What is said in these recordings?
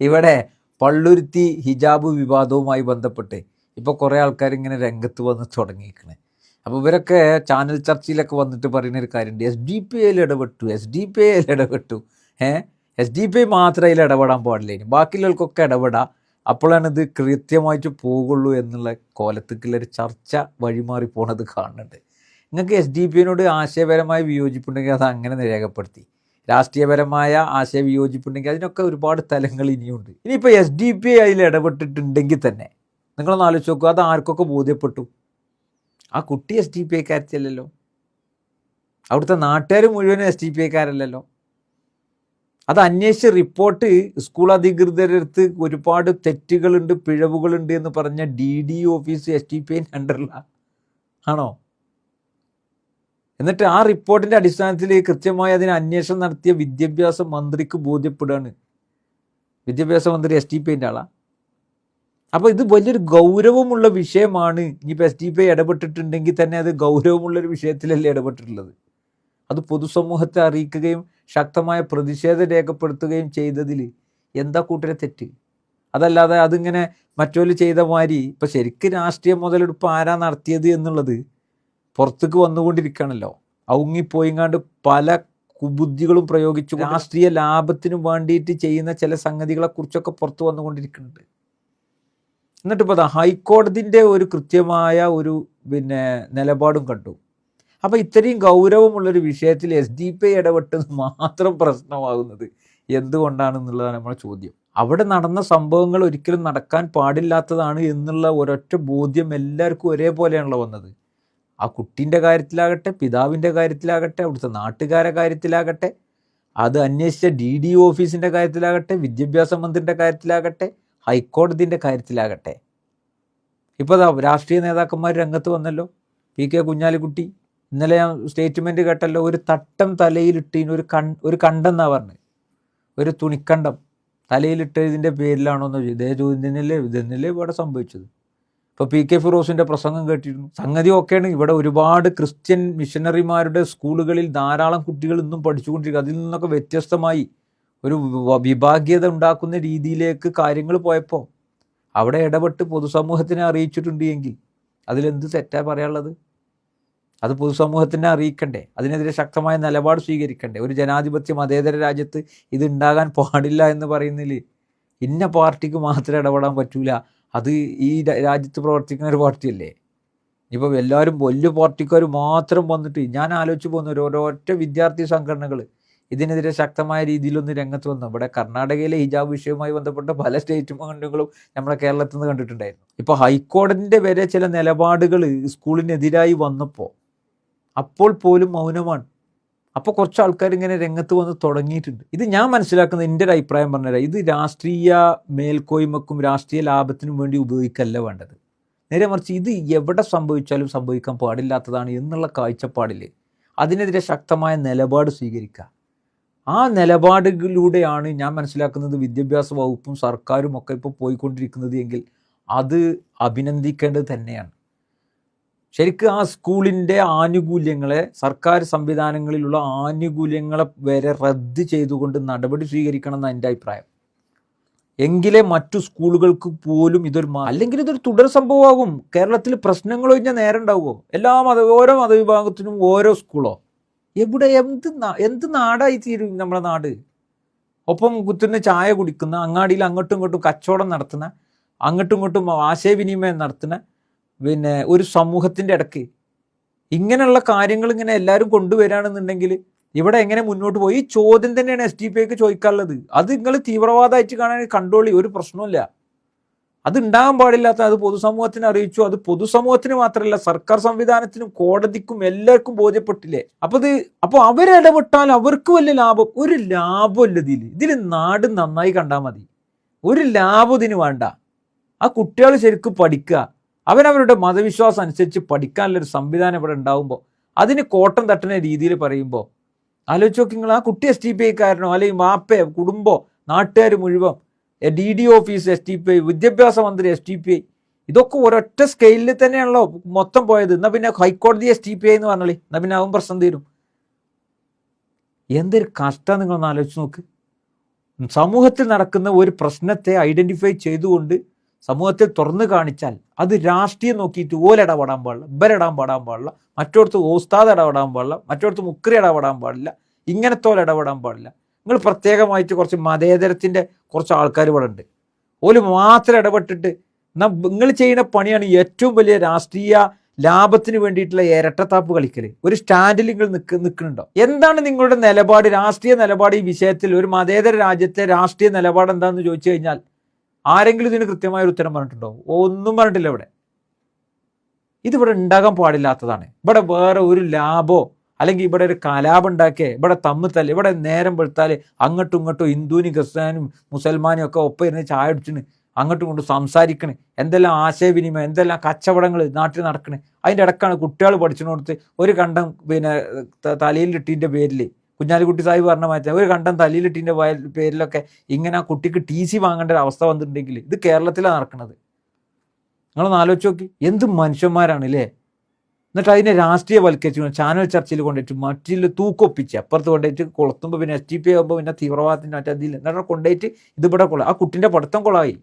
ഇവിടെ പള്ളുരുത്തി ഹിജാബ് വിവാദവുമായി ബന്ധപ്പെട്ട് ഇപ്പോൾ കുറേ ആൾക്കാർ ഇങ്ങനെ രംഗത്ത് വന്ന് തുടങ്ങിയിരിക്കണേ. അപ്പോൾ ഇവരൊക്കെ ചാനൽ ചർച്ചയിലൊക്കെ വന്നിട്ട് പറയുന്ന ഒരു കാര്യമുണ്ട് എസ് ഡി പി ഐയിൽ ഇടപെട്ടു. എസ് ഡി പി ഐയിൽ ഇടപെട്ടു. ഏഹ് എസ് ഡി പി ഐ മാത്രമേ അതിൽ ഇടപെടാൻ പാടില്ല ബാക്കിയുള്ളവർക്കൊക്കെ ഇടപെടാം. അപ്പോഴാണ് ഇത് കൃത്യമായിട്ട് പോകുള്ളൂ എന്നുള്ള കോലത്തേക്കുള്ളൊരു ചർച്ച വഴിമാറി പോണത് കാണുന്നുണ്ട്. നിങ്ങൾക്ക് എസ് ഡി പി ഐനോട് ആശയപരമായി വിയോജിപ്പുണ്ടെങ്കിൽ അത് അങ്ങനെ രേഖപ്പെടുത്തി രാഷ്ട്രീയപരമായ ആശയ വിയോജിപ്പുണ്ടെങ്കിൽ അതിനൊക്കെ ഒരുപാട് തലങ്ങൾ ഇനിയുണ്ട്. ഇനിയിപ്പോൾ എസ് ഡി പി ഐയിൽ ഇടപെട്ടിട്ടുണ്ടെങ്കിൽ തന്നെ നിങ്ങളൊന്ന് ആലോചിച്ച് നോക്കുക അത് ആർക്കൊക്കെ ബോധ്യപ്പെട്ടു? ആ കുട്ടി എസ് ഡി പി ഐക്കാരത്തിയല്ലല്ലോ അവിടുത്തെ നാട്ടുകാർ മുഴുവനും എസ് ഡി പി ഐക്കാരല്ലല്ലോ അത് അന്വേഷിച്ച് റിപ്പോർട്ട് സ്കൂൾ അധികൃതരുടെ അടുത്ത് ഒരുപാട് തെറ്റുകളുണ്ട് പിഴവുകളുണ്ട് എന്ന് പറഞ്ഞ D D office S D P I ആണോ? എന്നിട്ട് ആ റിപ്പോർട്ടിന്റെ അടിസ്ഥാനത്തിൽ കൃത്യമായി അതിന് അന്വേഷണം നടത്തിയ വിദ്യാഭ്യാസ മന്ത്രിക്ക് ബോധ്യപ്പെടുകയാണ്. വിദ്യാഭ്യാസ മന്ത്രി എസ് ടി പിന്റെ ആളാണ് ആളാ. അപ്പോൾ ഇത് വലിയൊരു ഗൗരവമുള്ള വിഷയമാണ്. ഇനിയിപ്പോൾ എസ് ടി പി ഇടപെട്ടിട്ടുണ്ടെങ്കിൽ തന്നെ അത് ഗൗരവമുള്ളൊരു വിഷയത്തിലല്ലേ ഇടപെട്ടിട്ടുള്ളത്. അത് പൊതുസമൂഹത്തെ അറിയിക്കുകയും ശക്തമായ പ്രതിഷേധം രേഖപ്പെടുത്തുകയും ചെയ്തതിൽ എന്താ കൂട്ടരെ തെറ്റ്? അതല്ലാതെ അതിങ്ങനെ മറ്റൊരു ചെയ്ത മാതിരി ഇപ്പം ശരിക്കും രാഷ്ട്രീയ മുതലെടുപ്പ് ആരാ നടത്തിയത് എന്നുള്ളത് പുറത്തേക്ക് വന്നുകൊണ്ടിരിക്കുകയാണല്ലോ. ഔങ്ങിപ്പോയിങ്ങാണ്ട് പല കുബുദ്ധികളും പ്രയോഗിച്ചു രാഷ്ട്രീയ ലാഭത്തിനു വേണ്ടിയിട്ട് ചെയ്യുന്ന ചില സംഗതികളെ കുറിച്ചൊക്കെ പുറത്തു വന്നുകൊണ്ടിരിക്കുന്നുണ്ട്. എന്നിട്ട് ഇപ്പോൾ ഹൈക്കോടതിന്റെ ഒരു കൃത്യമായ ഒരു പിന്നെ നിലപാടും കണ്ടു. അപ്പോൾ ഇത്രയും ഗൗരവമുള്ളൊരു വിഷയത്തിൽ എസ് ഡി പി ഇടപെട്ടത് മാത്രം പ്രശ്നമാകുന്നത് എന്തുകൊണ്ടാണെന്നുള്ളതാണ് നമ്മുടെ ചോദ്യം. അവിടെ നടന്ന സംഭവങ്ങൾ ഒരിക്കലും നടക്കാൻ പാടില്ലാത്തതാണ് എന്നുള്ള ഒരൊറ്റ ബോധ്യം എല്ലാവർക്കും ഒരേപോലെയാണല്ലോ വന്നത്. ആ കുട്ടീന്റെ കാര്യത്തിലാകട്ടെ പിതാവിന്റെ കാര്യത്തിലാകട്ടെ അവിടുത്തെ നാട്ടുകാരെ കാര്യത്തിലാകട്ടെ അത് അന്വേഷിച്ച ഡി ഡി ഓഫീസിന്റെ കാര്യത്തിലാകട്ടെ വിദ്യാഭ്യാസ മന്ത്രിന്റെ കാര്യത്തിലാകട്ടെ ഹൈക്കോടതിന്റെ കാര്യത്തിലാകട്ടെ. ഇപ്പോൾ രാഷ്ട്രീയ നേതാക്കന്മാർ രംഗത്ത് വന്നല്ലോ. പി കെ കുഞ്ഞാലിക്കുട്ടി ഇന്നലെ ഞാൻ സ്റ്റേറ്റ്മെന്റ് കേട്ടല്ലോ ഒരു തട്ടം തലയിലിട്ടതിന് ഒരു കൺ ഒരു കണ്ടെന്നാണ് പറഞ്ഞത് ഒരു തുണിക്കണ്ടം തലയിലിട്ടതിന്റെ പേരിലാണോ എന്ന് ചോദിച്ചു ഇതേ ചോദ്യം തന്നെയല്ലേ ഇതെന്നല്ലേ ഇവിടെ സംഭവിച്ചത്? ഇപ്പോൾ പി കെ ഫിറോസിന്റെ പ്രസംഗം കേട്ടിരുന്നു. സംഗതി ഒക്കെയാണ് ഇവിടെ ഒരുപാട് ക്രിസ്ത്യൻ മിഷനറിമാരുടെ സ്കൂളുകളിൽ ധാരാളം കുട്ടികൾ ഇന്നും പഠിച്ചുകൊണ്ടിരിക്കുക അതിൽ നിന്നൊക്കെ വ്യത്യസ്തമായി ഒരു വിഭാഗ്യത ഉണ്ടാക്കുന്ന രീതിയിലേക്ക് കാര്യങ്ങൾ പോയപ്പോൾ അവിടെ ഇടപെട്ട് പൊതുസമൂഹത്തിനെ അറിയിച്ചിട്ടുണ്ട് എങ്കിൽ അതിലെന്ത് തെറ്റാ പറയാനുള്ളത്? അത് പൊതുസമൂഹത്തിനെ അറിയിക്കണ്ടേ? അതിനെതിരെ ശക്തമായ നിലപാട് സ്വീകരിക്കണ്ടേ? ഒരു ജനാധിപത്യ മതേതര രാജ്യത്ത് ഇത് ഉണ്ടാകാൻ പാടില്ല എന്ന് പറയുന്നതിൽ ഇന്ന പാർട്ടിക്ക് മാത്രമേ ഇടപെടാൻ പറ്റൂല. അത് ഈ രാജ്യത്ത് പ്രവർത്തിക്കുന്ന ഒരു പാർട്ടിയല്ലേ? ഇപ്പോൾ എല്ലാവരും വലിയ പാർട്ടിക്കാർ മാത്രം വന്നിട്ട് ഞാൻ ആലോചിച്ച് പോകുന്ന ഒരു ഒരൊറ്റ വിദ്യാർത്ഥി സംഘടനകൾ ഇതിനെതിരെ ശക്തമായ രീതിയിലൊന്ന് രംഗത്ത് വന്നു. ഇവിടെ കർണാടകയിലെ ഹിജാബ് വിഷയവുമായി ബന്ധപ്പെട്ട പല സ്റ്റേറ്റ് സ്റ്റേറ്റ്മെന്റുകളും നമ്മളെ കേരളത്തിൽ നിന്ന് കണ്ടിട്ടുണ്ടായിരുന്നു. ഇപ്പോൾ ഹൈക്കോടതിന്റെ വരെ ചില നിലപാടുകൾ സ്കൂളിനെതിരായി വന്നപ്പോൾ അപ്പോൾ പോലും മൗനമാണ്. അപ്പോൾ കുറച്ച് ആൾക്കാർ ഇങ്ങനെ രംഗത്ത് വന്ന് തുടങ്ങിയിട്ടുണ്ട്. ഇത് ഞാൻ മനസ്സിലാക്കുന്ന എന്റെ ഒരു അഭിപ്രായം പറഞ്ഞുതരാം. ഇത് രാഷ്ട്രീയ മേൽക്കോയ്മക്കും രാഷ്ട്രീയ ലാഭത്തിനും വേണ്ടി ഉപയോഗിക്കല്ല വേണ്ടത്. നേരെ മറിച്ച് ഇത് എവിടെ സംഭവിച്ചാലും സംഭവിക്കാൻ പാടില്ലാത്തതാണ് എന്നുള്ള കാഴ്ചപ്പാടിൽ അതിനെതിരെ ശക്തമായ നിലപാട് സ്വീകരിക്കുക. ആ നിലപാടുകളിലൂടെയാണ് ഞാൻ മനസ്സിലാക്കുന്നത് വിദ്യാഭ്യാസ വകുപ്പും സർക്കാരും ഒക്കെ ഇപ്പോൾ പോയിക്കൊണ്ടിരിക്കുന്നത് എങ്കിൽ അത് അഭിനന്ദിക്കേണ്ടത് തന്നെയാണ്. ശരിക്കും ആ സ്കൂളിന്റെ ആനുകൂല്യങ്ങളെ സർക്കാർ സംവിധാനങ്ങളിലുള്ള ആനുകൂല്യങ്ങളെ വരെ റദ്ദ് ചെയ്തുകൊണ്ട് നടപടി സ്വീകരിക്കണം എന്നാണ് എന്റെ അഭിപ്രായം. എങ്കിലേ മറ്റു സ്കൂളുകൾക്ക് പോലും ഇതൊരു അല്ലെങ്കിൽ ഇതൊരു തുടർ സംഭവമാകും. കേരളത്തിൽ പ്രശ്നങ്ങൾ കഴിഞ്ഞാൽ നേരം ഉണ്ടാവുമോ? എല്ലാ മത ഓരോ മതവിഭാഗത്തിനും ഓരോ സ്കൂളോ? എവിടെ എന്ത് എന്ത് നാടായി തീരും നമ്മുടെ നാട്? ഒപ്പം കുത്തുന്ന ചായ കുടിക്കുന്ന അങ്ങാടിയിൽ അങ്ങോട്ടും ഇങ്ങോട്ടും കച്ചവടം നടത്തുന്ന അങ്ങോട്ടും ഇങ്ങോട്ടും ആശയവിനിമയം നടത്തുന്ന പിന്നെ ഒരു സമൂഹത്തിന്റെ ഇടയ്ക്ക് ഇങ്ങനെയുള്ള കാര്യങ്ങൾ ഇങ്ങനെ എല്ലാവരും കൊണ്ടുവരികയാണെന്നുണ്ടെങ്കിൽ ഇവിടെ എങ്ങനെ മുന്നോട്ട് പോയി? ഈ ചോദ്യം തന്നെയാണ് എസ് ഡി പി ഐക്ക് ചോദിക്കാനുള്ളത്. അത് നിങ്ങൾ തീവ്രവാദമായിട്ട് കാണാൻ കണ്ടോളി ഒരു പ്രശ്നമില്ല അത് ഉണ്ടാകാൻ പാടില്ലാത്ത അത് പൊതുസമൂഹത്തിനെ അറിയിച്ചു. അത് പൊതുസമൂഹത്തിന് മാത്രമല്ല സർക്കാർ സംവിധാനത്തിനും കോടതിക്കും എല്ലാവർക്കും ബോധ്യപ്പെട്ടില്ലേ? അപ്പൊ ഇത് അപ്പൊ അവരിടപെട്ടാൽ അവർക്ക് വലിയ ലാഭം. ഒരു ലാഭമല്ല ഇതിൽ. ഇതിൽ നാട് നന്നായി കണ്ടാൽ മതി. ഒരു ലാഭം ഇതിന് വേണ്ട. ആ കുട്ടികൾ ശരിക്കും പഠിക്കുക. അവരവരുടെ മതവിശ്വാസം അനുസരിച്ച് പഠിക്കാനുള്ളൊരു സംവിധാനം ഇവിടെ ഉണ്ടാവുമ്പോൾ അതിന് കോട്ടം തട്ടുന്ന രീതിയിൽ പറയുമ്പോൾ ആലോചിച്ച് നോക്കി നിങ്ങൾ ആ കുട്ടി എസ് ടി പി ഐക്കാരനോ അല്ലെങ്കിൽ മാപ്പയോ കുടുംബോ നാട്ടുകാർ മുഴുവൻ D D office S T P I വിദ്യാഭ്യാസ മന്ത്രി എസ് ടി പി ഐ ഇതൊക്കെ ഒരൊറ്റ സ്കെയിലിൽ തന്നെയാണല്ലോ മൊത്തം പോയത്. എന്നാൽ പിന്നെ ഹൈക്കോടതി എസ് ടി പി ഐ എന്ന് പറഞ്ഞാലേ എന്നാൽ പിന്നെ അവൻ പ്രശ്നം തീരും. എന്തൊരു കഷ്ടം നിങ്ങളൊന്ന് ആലോചിച്ച് നോക്ക്. സമൂഹത്തിൽ നടക്കുന്ന ഒരു പ്രശ്നത്തെ ഐഡന്റിഫൈ ചെയ്തുകൊണ്ട് സമൂഹത്തിൽ തുറന്നു കാണിച്ചാൽ അത് രാഷ്ട്രീയം നോക്കിയിട്ട് ഓലിടപെടാൻ പാടില്ല ഇവരിടാൻ പാടാൻ പാടില്ല മറ്റോടത്ത് ഓസ്താദ് ഇടപെടാൻ പാടില്ല മറ്റോടത്ത് മുക്രി ഇടപെടാൻ പാടില്ല ഇങ്ങനത്തെ ഓല ഇടപെടാൻ പാടില്ല. നിങ്ങൾ പ്രത്യേകമായിട്ട് കുറച്ച് മതേതരത്തിന്റെ കുറച്ച് ആൾക്കാർ ഇവിടെ ഉണ്ട്. ഓൽ മാത്രം ഇടപെട്ടിട്ട് നിങ്ങൾ ചെയ്യുന്ന പണിയാണ് ഏറ്റവും വലിയ രാഷ്ട്രീയ ലാഭത്തിന് വേണ്ടിയിട്ടുള്ള ഇരട്ടത്താപ്പ് കളിക്കൽ ഒരു സ്റ്റാൻഡിൽ നിങ്ങൾ നിൽക്ക് നിൽക്കുന്നുണ്ടോ? എന്താണ് നിങ്ങളുടെ നിലപാട്? രാഷ്ട്രീയ നിലപാട് ഈ വിഷയത്തിൽ? ഒരു മതേതര രാജ്യത്തെ രാഷ്ട്രീയ നിലപാട് എന്താണെന്ന് ചോദിച്ചു കഴിഞ്ഞാൽ ആരെങ്കിലും ഇതിന് കൃത്യമായ ഒരു ഉത്തരം പറഞ്ഞിട്ടുണ്ടോ? ഒന്നും പറഞ്ഞിട്ടില്ല ഇവിടെ. ഇതിവിടെ ഉണ്ടാകാൻ പാടില്ലാത്തതാണ്. ഇവിടെ വേറെ ഒരു ലാഭോ അല്ലെങ്കിൽ ഇവിടെ ഒരു കലാപം ഉണ്ടാക്കിയേ ഇവിടെ തമ്മിത്തല്ല ഇവിടെ നേരം വെളുത്താൽ അങ്ങോട്ടും ഇങ്ങോട്ടും ഹിന്ദുവിനും ക്രിസ്ത്യാനും മുസൽമാനും ഒക്കെ ഒപ്പം ഇരുന്ന് ചായ അടിച്ചിന് അങ്ങോട്ടും ഇങ്ങോട്ടും സംസാരിക്കണ്. എന്തെല്ലാം ആശയവിനിമയം എന്തെല്ലാം കച്ചവടങ്ങൾ നാട്ടിൽ നടക്കണേ. അതിന്റെ ഇടക്കാണ് കുട്ടികൾ പഠിച്ചു കൊടുത്ത് ഒരു കണ്ടം പിന്നെ തലയിൽ ഇട്ടിന്റെ പേരിൽ കുഞ്ഞാലിക്കുട്ടി സാഹിബ് പറഞ്ഞ മാറ്റം ഒരു കണ്ടം വയൽ പേരിലൊക്കെ ഇങ്ങനെ ആ കുട്ടിക്ക് ടി സി വാങ്ങേണ്ട ഒരു അവസ്ഥ വന്നിട്ടുണ്ടെങ്കിൽ ഇത് കേരളത്തിലാണ് നടക്കുന്നത് നിങ്ങളൊന്ന് ആലോചിച്ച് നോക്കി. എന്ത് മനുഷ്യന്മാരാണ് അല്ലേ എന്നിട്ട് അതിനെ രാഷ്ട്രീയവൽക്കരിച്ചു ചാനൽ ചർച്ചയിൽ കൊണ്ടുപോയിട്ട് മറ്റിൽ തൂക്കൊപ്പിച്ച് അപ്പുറത്ത് കൊണ്ടുപോയിട്ട് കൊളുത്തുമ്പോൾ പിന്നെ എസ് ടി പി ആകുമ്പോൾ പിന്നെ തീവ്രവാദത്തിന്റെ മറ്റേ അതിൽ എന്നിട്ട് കൊണ്ടുപോയിട്ട് ഇതിവിടെ കൊള്ള ആ കുട്ടിന്റെ പഠിത്തം കൊളായി.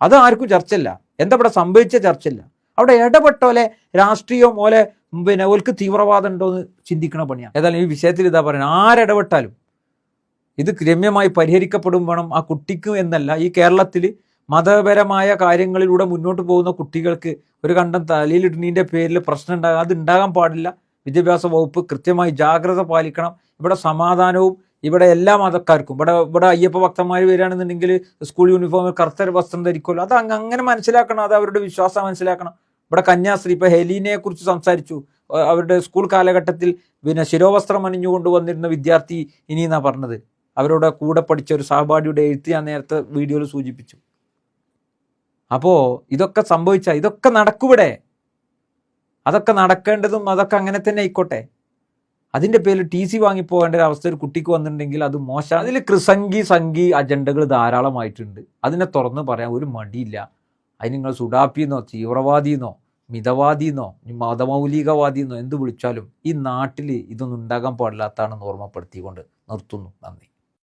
അത് ആർക്കും ചർച്ചയില്ല. എന്താ ഇവിടെ സംഭവിച്ച ചർച്ചയില്ല. അവിടെ ഇടപെട്ടോലെ രാഷ്ട്രീയം പോലെ പിന്നെ ഓൽക്ക് തീവ്രവാദം ഉണ്ടോ എന്ന് ചിന്തിക്കണ പണിയാണ് ഏതായാലും ഈ വിഷയത്തിൽ ഇതാ പറയുന്നത് ആരിടപെട്ടാലും ഇത് രമ്യമായി പരിഹരിക്കപ്പെടും വേണം ആ കുട്ടിക്ക് എന്നല്ല. ഈ കേരളത്തിൽ മതപരമായ കാര്യങ്ങളിലൂടെ മുന്നോട്ട് പോകുന്ന കുട്ടികൾക്ക് ഒരു കണ്ടം തലയിലിടുന്നതിന്റെ പേരിൽ പ്രശ്നം ഉണ്ടാകാം അത് ഉണ്ടാകാൻ പാടില്ല. വിദ്യാഭ്യാസ വകുപ്പ് കൃത്യമായി ജാഗ്രത പാലിക്കണം. ഇവിടെ സമാധാനവും ഇവിടെ എല്ലാ മതക്കാർക്കും ഇവിടെ ഇവിടെ അയ്യപ്പ ഭക്തന്മാർ വരികയാണെന്നുണ്ടെങ്കിൽ സ്കൂൾ യൂണിഫോമിൽ കറുത്ത വസ്ത്രം ധരിക്കുമല്ലോ. അത് അങ്ങനെ മനസ്സിലാക്കണം അത് അവരുടെ വിശ്വാസം മനസ്സിലാക്കണം. ഇവിടെ കന്യാസ്ത്രീ ഇപ്പൊ ഹെലീനയെ കുറിച്ച് സംസാരിച്ചു. അവരുടെ സ്കൂൾ കാലഘട്ടത്തിൽ പിന്നെ ശിരോവസ്ത്രം അണിഞ്ഞുകൊണ്ട് വന്നിരുന്ന വിദ്യാർത്ഥി ഇനി എന്നാ പറഞ്ഞത്. അവരുടെ കൂടെ പഠിച്ച ഒരു സഹപാഠിയുടെ എഴുത്ത് ഞാൻ നേരത്തെ വീഡിയോയിൽ സൂചിപ്പിച്ചു. അപ്പോ ഇതൊക്കെ സംഭവിച്ച ഇതൊക്കെ നടക്കൂടെ? അതൊക്കെ നടക്കേണ്ടതും അതൊക്കെ അങ്ങനെ തന്നെ ആയിക്കോട്ടെ. അതിന്റെ പേരിൽ ടി സി വാങ്ങിപ്പോകേണ്ട ഒരു അവസ്ഥ ഒരു കുട്ടിക്ക് വന്നിട്ടുണ്ടെങ്കിൽ അത് മോശം. അതിൽ കൃസംഗി സംഗി അജണ്ടകൾ ധാരാളമായിട്ടുണ്ട്. അതിനെ തുറന്ന് പറയാൻ ഒരു മടിയില്ല. അതിന് നിങ്ങൾ സുഡാപ്പിന്നോ തീവ്രവാദിന്നോ മിതവാദിന്നോ മതമൗലികവാദിന്നോ എന്ത് വിളിച്ചാലും ഈ നാട്ടിൽ ഇതൊന്നും ഉണ്ടാകാൻ പാടില്ലാത്തതാണെന്ന് ഓർമ്മപ്പെടുത്തിക്കൊണ്ട് നിർത്തുന്നു. നന്ദി.